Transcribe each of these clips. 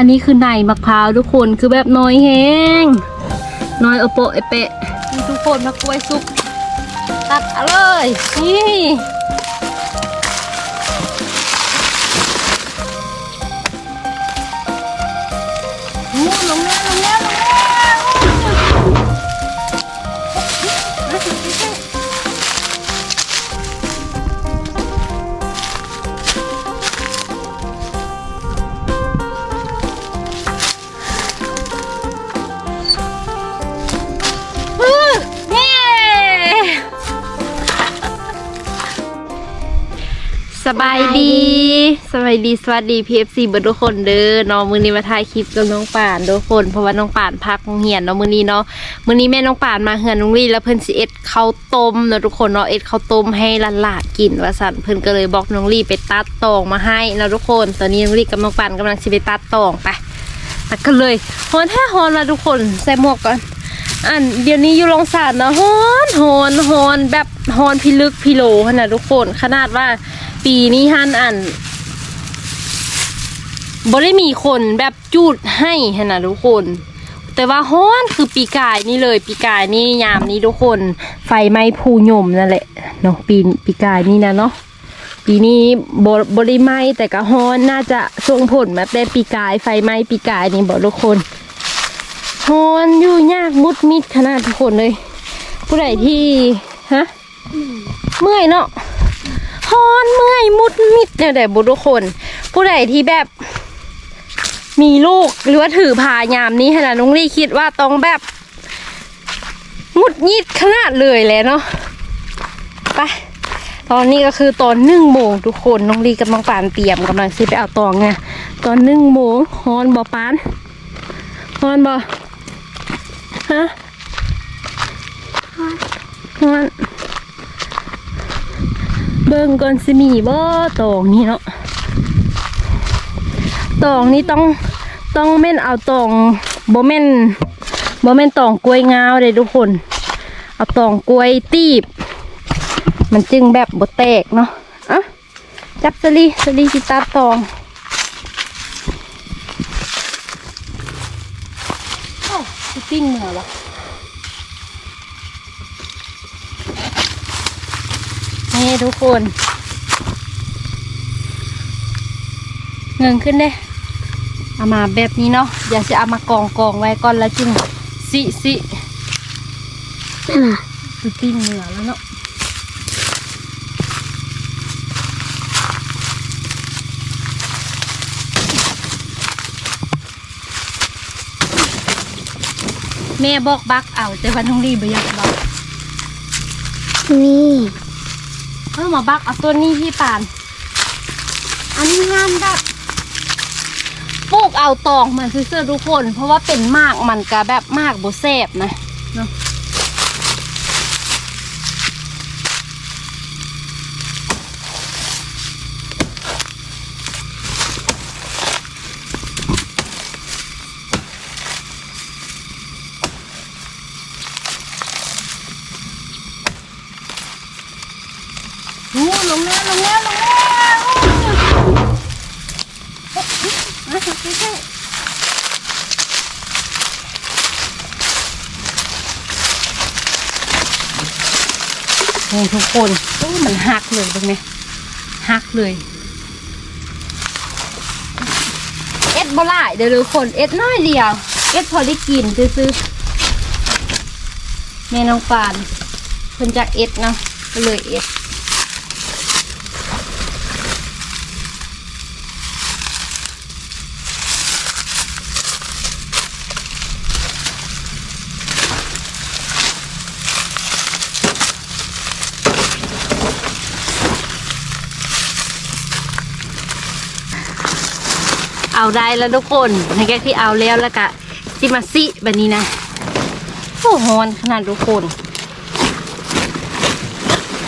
อันนี้คือในมะพร้าวทุกคนคือแบบน้อยแห้งน้อยโอโปะเอเปะนี่ทุกคนมากล้วยสุกตัดเอาเลยนี่ บายดี สบายดี สวัสดี PFC เบิร์ดทุกคนเด้อเนาะมื้อนี้มาถ่ายคลิปกับน้องป่านทุกคน เพราะว่าน้องป่านพักโรงเรียนเนาะมื้อนี้เนาะ มือนี้แม่น้องป่านมาเฮือนน้องลี่แล้วเพิ่นสิเอ็ดข้าวต้มเนาะทุกคนเนาะเอ็ดข้าวต้มให้หลานๆกินว่าซั่นเพิ่นก็เลยบอกน้องลี่ไปตัดตองมาให้เนาะทุกคน ตอนนี้น้องลี่กับน้องป่านกำลังสิไปตัดตองไปตัดกันเลยฮอนแท้ฮอนละทุกคนใส่หมวกก่อนอันเดี๋ยวนี้อยู่โรงสารนะฮอนฮอนฮอนแบบฮอนพิลึกพิโลขนาดทุกคน ขนาดว่า ปีนี้ฮันอันบ่ได้มีคนแบบจูดให้ขนาดทุกคน แต่ว่าฮ้อนคือปีกายนี่เลยปีกายนี่ยามนี้ทุกคน ไฟไหม้ภูยมนั่นแหละเนาะปีปีกายนี่นะเนาะปีนี้บบบริไหม้แต่ก็ฮ้อนน่าจะส่งผลมาแต่ปีกายไฟไหม้ปีกายนี่บอกทุกคนฮ้อนอยู่ยากมุดมิดขนาดทุกคนเลย ผู้ใดที่ฮะเมื่อยเนาะ ฮอนเมื่อยมุดมิดเนี่ยแต่บุทุกคน ผู้ใดที่แบบ มีลูกหรือว่าถือพายามนี้ขนาดนุ้งลี่คิดว่าต้องแบบมุดยิดขนาดเลยแหละเนาะไปตอนนี้ก็คือตอนหนึ่งโมงทุกคนน้องลีกับน้องปานเตรียมกำลังซิไปเอาตองไงตอนหนึ่งโมงฮอนบอปานฮอนบ่ฮะฮอน เบิ่งก่อนสิมีบ่ตองนี่เนาะตองนี่ต้องต้องแม่นเอาตองบ่แม่นบ่แม่นตองกล้วยงาวเลยทุกคน เอาตองกล้วยตีบ มันจึงแบบบ่แตกเนาะอะจับสลีสลีสิตัดตองอ้าวสิปิ้งเหนือวะ นี่ทุกคนเงินขึ้นเด้เอามาแบบนี้เนาะเดี๋ยวจะเอามากองกองไว้ก่อนแล้วจึงสิสิคือปิ้งเหนือแล้วเนาะแม่บอกบักเอา แต่วันน้องรีบอยากบักนี่ เออมาบักเอาตัวนี้พี่ปาน อันนี้งานแบบปลูกเอาตองมันซื้อๆทุกคน เพราะว่าเป็นมากมันก็แบบมากโบเซบนะเนาะ โอ้ลงแล้วลงแล้วลงแล้วโอ้ยมาใกล้ๆนี่ทุกคนโอ้มันหักเลยตรงนี้หักเลย เอ็ดบลายเดี๋ยวทุกคนเอ็ดน้อยเดียว เอ็ดพอได้กินซื้อๆแม่น้องปานเพิ่นจากเอ็ดนะก็เลยเอ็ด ได้แล้วทุกคนในแกที่เอาแล้วแล้วก็ซิมาซิแบบนี้นะโอ้โหฮอนขนาดทุกคน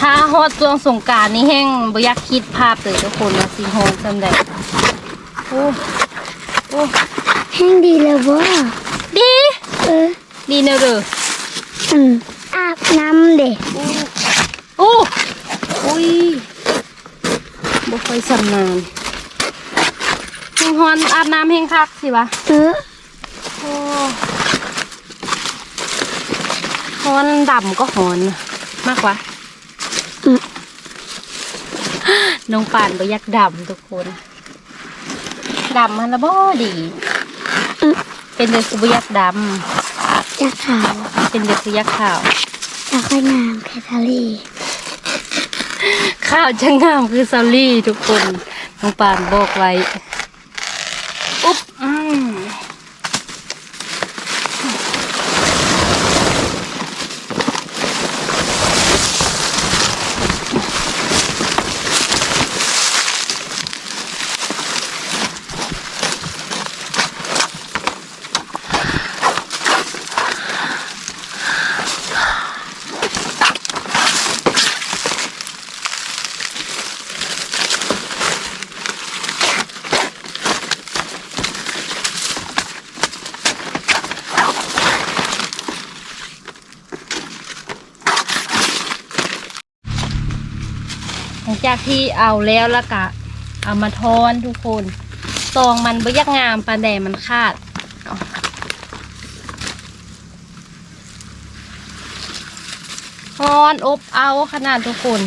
ถ้าฮอดช่วงสงกรารนี่แห้งบ่อยากคิดภาพเลยทุกคนว่าสิฮอนจำได้โอ้โอ้แห้งดีแล้วบ่ดีเออดีเนอะเด้ออืมอาบน้ำเด็กโอ้อุ้ยบ่ค่อยสำนานโอ้ งฮอนอาบน้ำเฮงคักสิวะเออโอ้ฮอนดำก็ฮอนมากกว่าอืมน้องป่านก็อยากดำทุกคนดำมันละบ่ดีอืมเป็นเดือดสุบอยากดจะขาวำเป็นเดือดสุยักขาวจะค่อยงามแคทาลีข้าวจะงามคือซอลลี่ทุกคนน้องป่านบอกไว้ ที่เอาแล้วแล้วก็เอามาทอนทุกคนตองมันบ่ยักงามปลาแดมันขาดเอาฮอนอบเอาขนาดทุกคน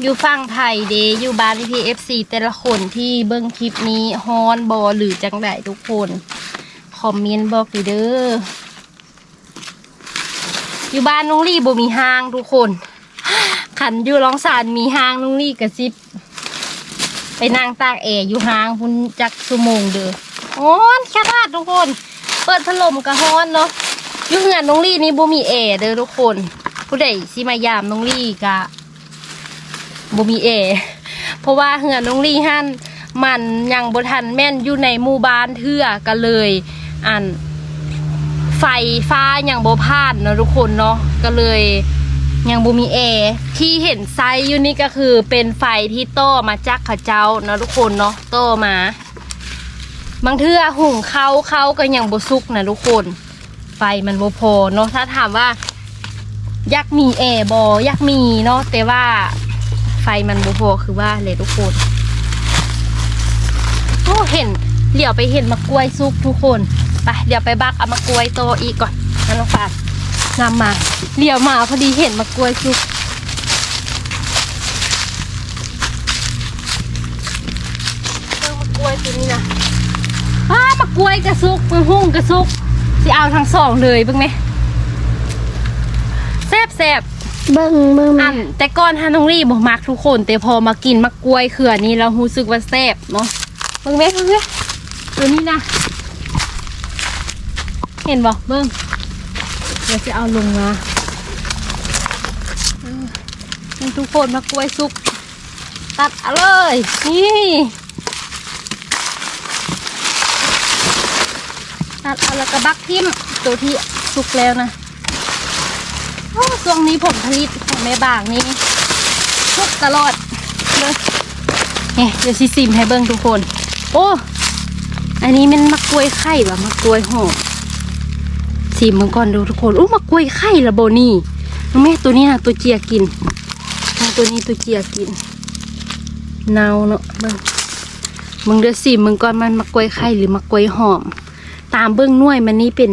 อยู่ฝั่งไทยเดอยู่บ้านพีเอฟซีแต่ละคนที่เบิ้งคลิปนี้ฮอนบอหรือจังไดทุกคน คอมเมนต์บอกอยู่เด้ออยู่บ้านน้องลี่บ่มีห้างทุกคน ขันอยู่ร้องสารมีห้างน้องลี่กระซิบ ไปนั่งตากแอร์อยู่ห้างพุ่นจักชั่วโมงเด้อฮ้อนแค่นาดทุกคน เปิดพัดลมก็ฮ้อนเนาะอยู่เฮือนน้องลี่นี่บ่มีแอร์เด้อทุกคน ผู้ใดสิมายามน้องลี่กะบ่มีแอร์เพราะว่าเฮือนน้องลี่หั่นมันยังบ่ทันแม่นอยู่ในหมู่บ้านเทื่อก็เลย อันไฟฟ้ายังบ่พานเนาะทุกคนเนาะก็เลย ยังบ่มีแอร์ที่เห็นไซส์อยู่นี่ก็คือเป็นไฟที่โต้มาจากขาเจ้าเนาะทุกคนเนาะโต้มา บางเทื่อหุงเขาเขาก็ยังบ่สุกนะทุกคน ไฟมันบ่พอเนาะถ้าถามว่าอยากมีแอร์บออยากมีเนาะแต่ว่าไฟมันบ่พอคือว่าเลยทุกคนโอ้เห็นเหลียวไปเห็นมะกล้วยสุกทุกคนไปเดี๋ยวไปบักเอามากล้วยโตอีกก่อนนั่นน้องปา นนำมาเลี้ยวมาพอดีเห็นมากล้วยสุกเออมากล้วยตัวนี้นะอ้ามากล้วยกระซุกมือหุ่งกระซุกสิเอาทั้งสองเลยเบิ่งไหมแซ่บแซ่บเบิ้งเบิ้งอัมานแต่ก่อนฮาน้องรีบอกมักทุกคน แต่พอมากินมะกล้วยเขื่อนี้เรารู้สึกว่าแซ่บเนาะเบิ่งไหมเบิ่งไหมตัวนี้นะเห็นบอกเบิ้งเดี๋ยวจะเอาลงมาเออนี่ทุกคนมากล้วยสุกตัดเอาเลย นี่ตัดเอาแล้วก็บักทิมตัวที่สุกแล้วนะโอ้ช่วงนี้ผลผลิตของแม่บางนี่ทุกตลอดเลยเนี่ยเดี๋ยวซิซิมให้เบิ้งทุกคน โอ้ อันนี้มันมะกล้วยไข่แบบมะกล้วยหอม สีมังกรดูทุกคนอู้มากล้วยไข่ละโบนี่น้องแม่ตัวนี้นะตัวเจียกินน้องตัวนี้ตัวเจียกินเนาเนาะเบิ้งมึงเดือสีมึงก่อนมันมากล้วยไข่หรือมากล้วยหอม ตามเบิ้งหน่วยมันนี่เป็น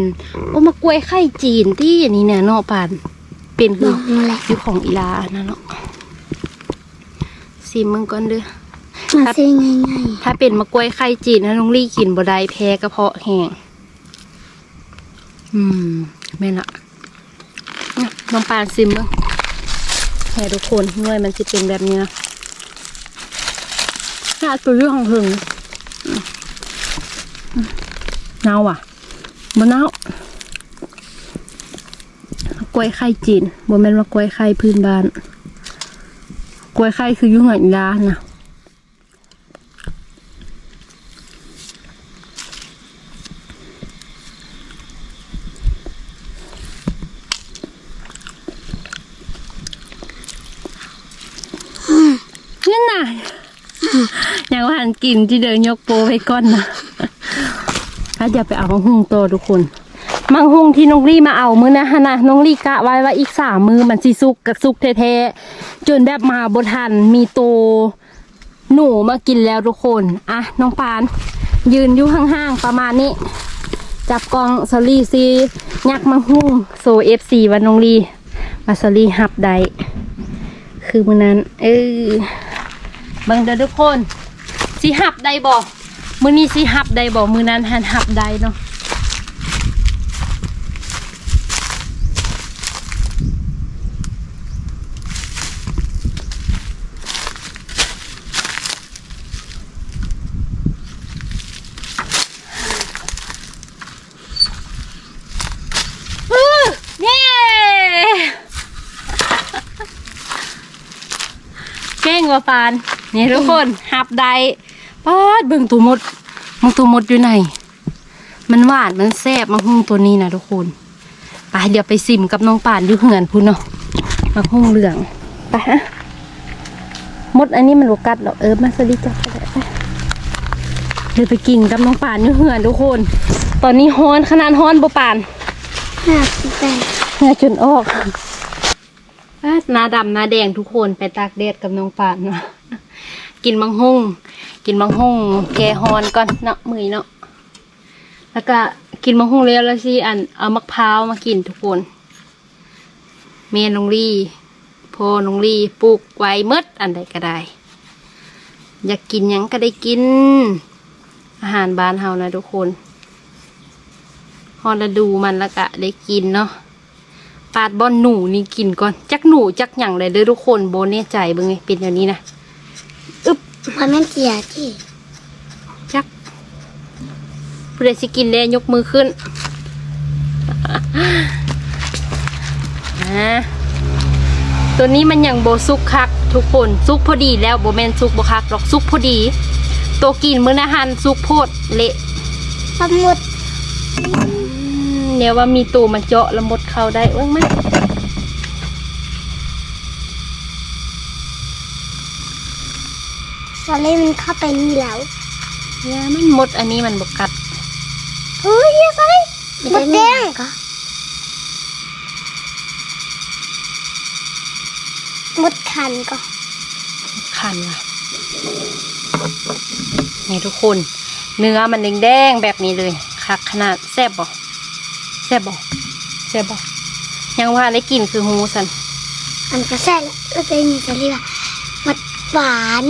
โอ้มากล้วยไข่จีนที่อันนี้เนี่ยเนาะปานเป็นบคืออกนั่นแหละอยู่ของอีลานะเนาะสีมึงก่อนเด้อมาซื้อง่ายถ้าเป็นมะกล้วยไข่จีนนะน้องลี่กินบ่ได้แพ้กระเพาะแห้ง อืมแม่ละน้องปานซิมบ้างให้ทุกคนหน่วยมันจะเป็นแบบนี้นะน่าตัวเรื่องของหึงเน่าอะมันเน่ากล้วยไข่จีนบ่แม่นว่ากล้วยไข่พื้นบ้าน กล้วยไข่คือยุ่งหงันยานะ นั่นน่ะังกินที่เดินยกโปไปก่อนนะถ้าจะไปเอามังหุงโตทุกคน มังหุงที่น้องลี่มาเอามือนะฮะนะน้องลี่กะไว้ว่าอีกสามมือมันสิสุกกับสุกแท้ๆจนแบบมาบทันมีโตหนูมากินแล้วทุกคนอะน้องปาน ยืนอยู่ห่างๆประมาณนี้จับกองสลีซียักมาหุ้งโซเอฟซีวันนองลีมาสลีหับได้คือมือนั้น เออบังเด้อทุกคน สีหับได้บ่มือนี้สีหับได้บ่มือนั้นหันหับได้เนาะอื้เย้เก่งกว่าปานนี่ทุกคนหับได้ ป๊าดเบิ่งตัวมดมึงตัวมดอยู่ไหน มันหวานมันแซ่บมาหุ้งตัวนี้นะทุกคนไปเดี๋ยวไปซิมกับน้องป่านอยู่เหือนพูนเนาะมาหุ้งเหลืองไปฮะมดอันนี้มันโลกัดหรอกเออมาสลิจับก็ได้ไปเดี๋ยวไปกินกับน้องป่านอยู่เหือนทุกคน ตอนนี้ฮ้อนขนาดฮ้อนบ่ป่านห้าสิบแปดเหงื่อจนออกอะหน้าดำหน้าแดงทุกคนไปตากแดดกับน้องปานเนาะกินมังหุ่ง กินมังหุ่งแกฮอนก่อนเนาะมือเนาะแล้วก็กินมังหุ่งแล้วแล้วสิอันเอามะพร้าวมากินทุกคนเมนงลี่พ่อนงลี่ปลูกไว้หมดอันใดก็ได้ อยากกินยังก็ได้กิน อาหารบ้านเฮานะทุกคนฮอดฤดูมันแล้วก็ได้กินเนาะปาดบอนหนูนี่กินก่อน จักหนูจักหยังเลยเด้อทุกคนโบแน่ใจเบิ่งไงเป็นอย่างนี้นะอึบ มันไม่เจียที่จักผู้ใดสิกินได้ยกมือขึ้นนะตัวนี้มันยังโบซุกคัก ทุกคนซุกพอดีแล้วโบแมนซุกบ่คักหรอกซุกพอดี ตัวกินมื้อนะหันซุกโพดเละสมุดอืมเดี๋ยวว่ามีตูมันเจาะแล้วมดเข้าได้เอ้งไหม สาลีมันเข้าไปนี่แล้วยามันมดอันนี้มันบกัดเฮ้ยสาลีมดแดงก็มดคันก็คันว่ะนี่ทุกคน เนื้อมันแดงๆแบบนี้เลยคักขนาดแซ่บบ่แซ่บบ่แซ่บบ่ยังว่าได้กลินคือฮูสันมันก็แซ่แล้วเออเป็นอย่างสาลีว่ะมดหวาน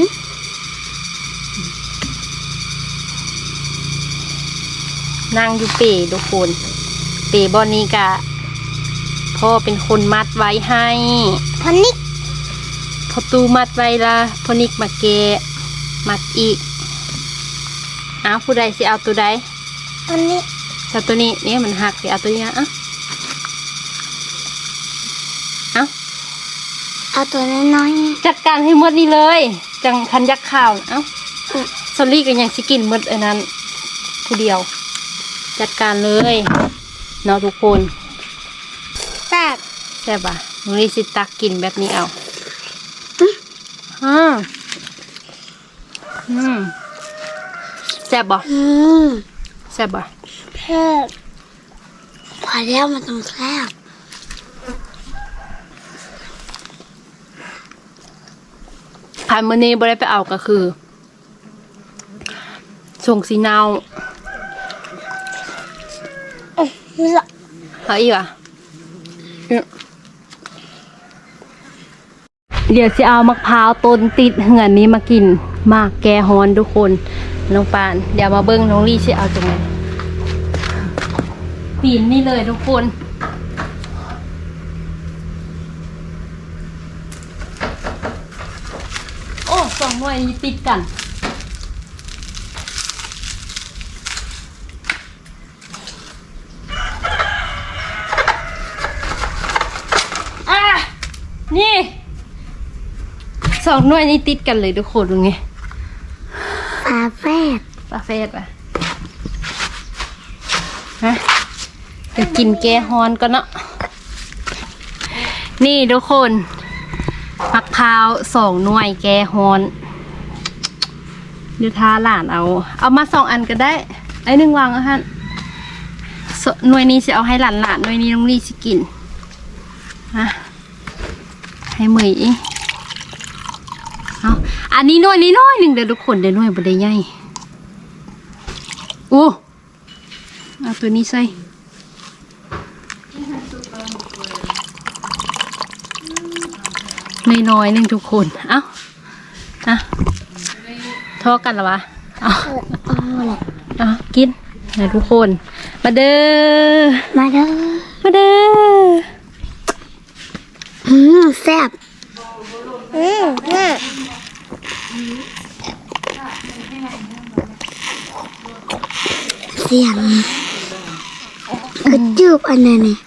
นั่งอยู่เปทุกคน เปบอนนี้กะพ่อเป็นคนมัดไว้ให้พอนิกพอตูมัดไว้ละพอนิกมาแกะมัดอีกอ้าวผู้ใดสิเอาตัวใดพอนิกเอาตัวนี้เนี่ยมันหักสิเอาตัวนี้นะอะเอาเอาตัวน้อยๆนี่จัดการให้หมดนี่เลย จังคันยักษ์ข่าวเอ้าสอรี่ก็ยังสิกินหมดอันนั้นผู้เดียว จัดการเลยเนาะทุกคนแซ่บแซ่บอะหนูนี่สิตักกินแบบนี้เอาอืมอืมแซ่บบ่อืมแซ่บบ่เผ็ดพอแล้วมันต้องแซ่บผ่านมื้อนี้บ่ได้ไปเอาก็คือส่งสีเนา นี่ละ เอาอีกอะเดี๋ยวสิเอามะพร้าวต้นติดเหือนนี้มากินมากแกฮอนทุกคนน้องปาน เดี๋ยวมาเบิ้งน้องลี่สิเอาจังไงปีนนี่เลยทุกคนโอ้สองหน่วยนี้ติดกัน อะ นี่ สองหน่วยนี้ติดกันเลยทุกคนดูไงฝาแฝดปลาเฟสป่ะฮะเดี๋ยวกินแกฮอนก่อนเนาะนี่ทุกคนมะพร้าวสองหน่วยแกฮอนเดี๋ยวท้าหลานเอา เอามาสองอันก็ได้ ไอ้หนึ่งวางเอาฮะสหน่วยนี้จะเอาให้หลานหลานๆหน่วยนี้น้องลี่สิกินฮะให้เหมยเอาอัน อันนี้หน้อยนิดน้อยหนึ่งเด้อทุกคนเด้อหน้อยบ่ได้ใหญ่โอ้เอาตัวนี้ใส่น้อยๆหนึ่งทุกคน เอ้าอะทอกันเหรอวะ เอาเออเอาแหละเอากินนะทุกคน มาเด้อ มาเด้อ มาเด้ออืมแซ่บอืมอืม เสียงกระจูบอันนั้นนี่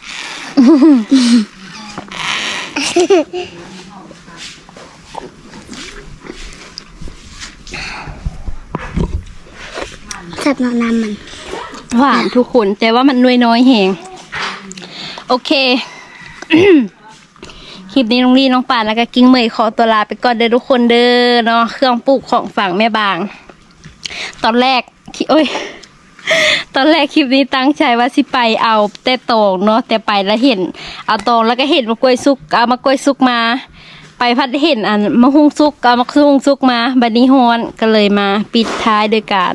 แซ่บนาะน้ำมัน หวานทุกคน แต่ว่ามันน้อยน้อยๆแหงโอเค คลิปนี้น้องลี่น้องป่านแล้วก็กิ้งเมยขอตัวลาไปก่อนเด้อทุกคนเด้อเนาะเครื่องปลูกของฝั่งแม่บาง ตอนแรกคิโอ้ยตอนแรกคลิปนี้ตั้งใจว่าสิไปเอาแต่ตองเนาะแต่ไปแล้วเห็น เอาตองแล้วก็เห็นมะกล้วยสุกเอามะกล้วยสุกมา ไปพัดเห็นอันมะฮุงสุกเอามะฮุงสุกมาบัดนี้ฮอนก็เลยมาปิดท้ายด้วยการ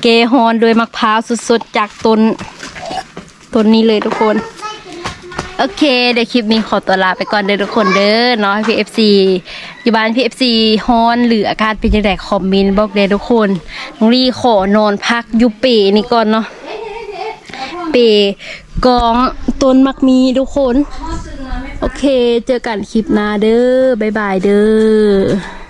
เกฮอนโดยมะพร้าวสดๆจากต้นต้นนี้เลยทุกคน โอเค เดี๋ยวคลิปนี้ขอตัวลาไปก่อนเด้อทุกคนเด้อเนาะพี่เอฟซีอยู่บ้านพี่เอฟซีฮอนหรืออาการเป็นยังไงคอมเมนต์บอกเด้อทุกคนน้องลี่ขอนอนพักอยูเปนี่ก่อนเนาะเปกองต้นมักมีทุกคน โอเค เจอกันคลิปหน้าเด้อบ๊ายบายเด้อ